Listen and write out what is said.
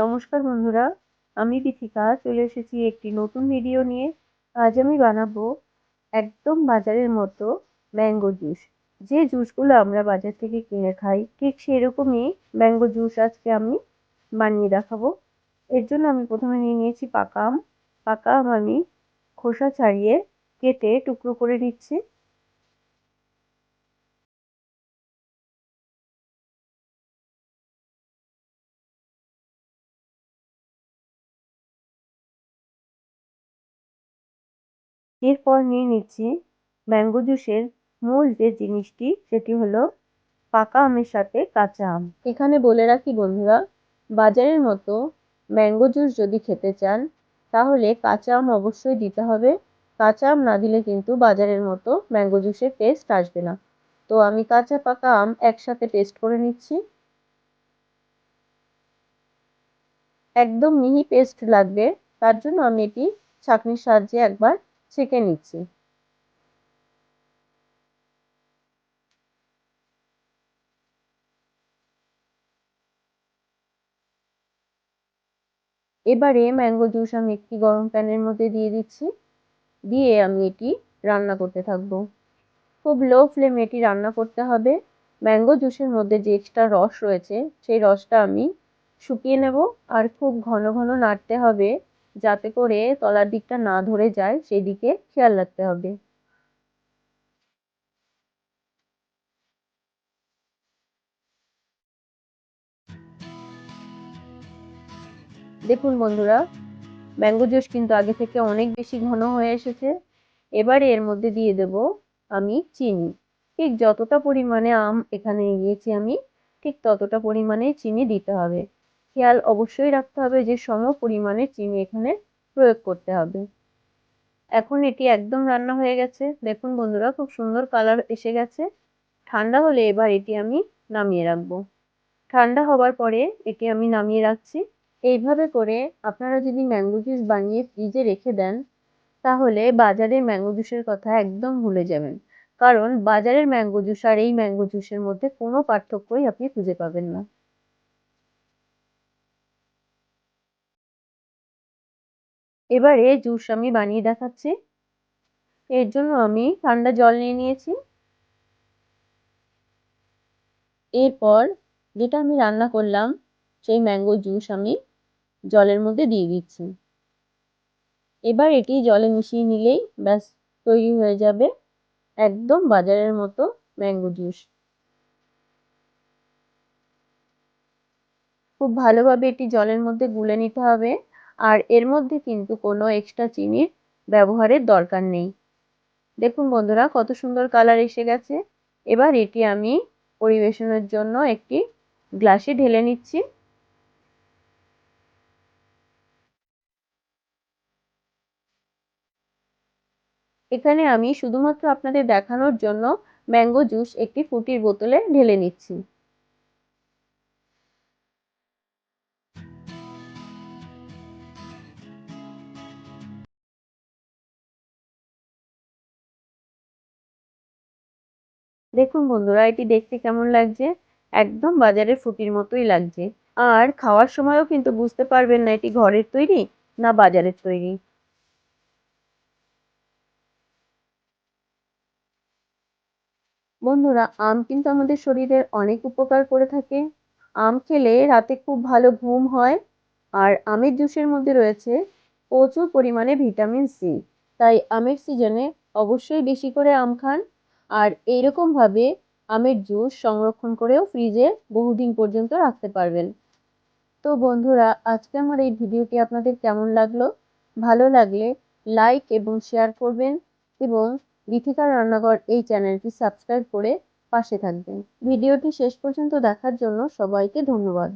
নমস্কার বন্ধুরা, আমি বিথিকা চলে এসেছি একটি নতুন ভিডিও নিয়ে। আজ আমি বানাবো একদম বাজারের মতো ম্যাঙ্গো জুস যে জুসগুলো আমরা বাজার থেকে কিনে খাই, ঠিক সেরকমই ম্যাঙ্গো জুস আজকে আমি বানিয়ে দেখাবো। এর জন্য আমি প্রথমে নিয়ে নিয়েছি পাকা আম। পাকা আম আমি খোসা ছাড়িয়ে কেটে টুকরো করে নিচ্ছি। এরপর নিয়ে নিচ্ছি ম্যাঙ্গো জুসের মূল যে জিনিসটি, সেটি হলো পাকা আমের সাথে কাঁচা আম। এখানে বলে রাখি বন্ধুরা, বাজারের মতো ম্যাঙ্গো জুস যদি খেতে চান, তাহলে কাঁচা আম অবশ্যই দিতে হবে। কাঁচা আম না দিলে কিন্তু বাজারের মতো ম্যাঙ্গো জুসের টেস্ট আসবে না। তো আমি কাঁচা পাকা আম একসাথে টেস্ট করে নিচ্ছি। একদম মিহি পেস্ট লাগবে, তার জন্য আমি এটি ছাঁকনির সাহায্যে একবার ছেঁকে নিচ্ছি। এবারে ম্যাঙ্গো জুস আমি একটি গরম প্যানের মধ্যে দিয়ে দিচ্ছি। দিয়ে আমি এটি রান্না করতে থাকব। খুব লো ফ্লেমে এটি রান্না করতে হবে। ম্যাঙ্গো জুসের মধ্যে যে এক্সট্রা রস রয়েছে, সেই রসটা আমি শুকিয়ে নেব। আর খুব ঘন ঘন নাড়তে হবে। যাতে করে তলার দিকটা না ধরে যায়, সেই দিকে খেয়াল রাখতে হবে। দেখুন বন্ধুরা, ম্যাঙ্গো জুস কিন্তু আগে থেকে অনেক বেশি ঘন হয়ে এসেছে। এবারে এর মধ্যে দিয়ে দেব আমি চিনি। ঠিক যতটা পরিমাণে আম এখানে নিয়েছি আমি, ঠিক ততটা পরিমাণে চিনি দিতে হবে। খেয়াল অবশ্যই রাখতে হবে যে সম পরিমাণে চিনি এখানে প্রয়োগ করতে হবে। এখন এটি একদম রান্না হয়ে গেছে। দেখুন বন্ধুরা, খুব সুন্দর কালার এসে গেছে। ঠান্ডা হলে এবার এটি আমি নামিয়ে রাখব। ঠান্ডা হবার পরে এটি আমি নামিয়ে রাখছি। এইভাবে করে আপনারা যদি ম্যাঙ্গো জুস বানিয়ে ফ্রিজে রেখে দেন, তাহলে বাজারের ম্যাঙ্গো জুসের কথা একদম ভুলে যাবেন। কারণ বাজারের ম্যাঙ্গো জুস আর এই ম্যাঙ্গো জুসের মধ্যে কোনো পার্থক্যই আপনি খুঁজে পাবেন না। এবারে জুস আমি বানিয়ে দেখাচ্ছি। এর জন্য আমি ঠান্ডা জল নিয়ে নিয়েছি। এরপর যেটা আমি রান্না করলাম, সেই ম্যাঙ্গো জুস আমি জলের মধ্যে দিয়ে দিচ্ছি। এবার এটি জলে মিশিয়ে নিলেই ব্যাস, তৈরি হয়ে যাবে একদম বাজারের মতো ম্যাঙ্গো জুস। খুব ভালোভাবে এটি জলের মধ্যে গুলে নিতে হবে। আর এর মধ্যে কিন্তু কোনো এক্সট্রা চিনির ব্যবহারের দরকার নেই। দেখুন বন্ধুরা, কত সুন্দর কালার এসে গেছে। এবার এটি আমি পরিবেশনের জন্য একটি গ্লাসে ঢেলে নিচ্ছি। এখানে আমি শুধুমাত্র আপনাদের দেখানোর জন্য ম্যাঙ্গো জুস একটি ফুটির বোতলে ঢেলে নিচ্ছি। দেখুন বন্ধুরা, এটি দেখতে কেমন লাগছে? একদম বাজারের ফুটির মতোই লাগছে। আর খাওয়ার সময়ও কিন্তু বুঝতে পারবেন না এটি ঘরের তৈরি না বাজারের তৈরি। বন্ধুরা, আম কিন্তু আমাদের শরীরের অনেক উপকার করে থাকে। আম খেলে রাতে খুব ভালো ঘুম হয় আর আমের জুসের মধ্যে রয়েছে প্রচুর পরিমাণে ভিটামিন সি। তাই আমের সিজনে অবশ্যই বেশি করে আম খান। আর এইরকমভাবে আমের জুস সংরক্ষণ করেও ফ্রিজে বহুদিন পর্যন্ত রাখতে পারবেন। তো বন্ধুরা, আজকে আমার এই ভিডিওটি আপনাদের কেমন লাগল? ভালো লাগলে লাইক এবং শেয়ার করবেন এবং বিথিকার রান্নাঘর এই চ্যানেলটি সাবস্ক্রাইব করে পাশে থাকবেন। ভিডিওটি শেষ পর্যন্ত দেখার জন্য সবাইকে ধন্যবাদ।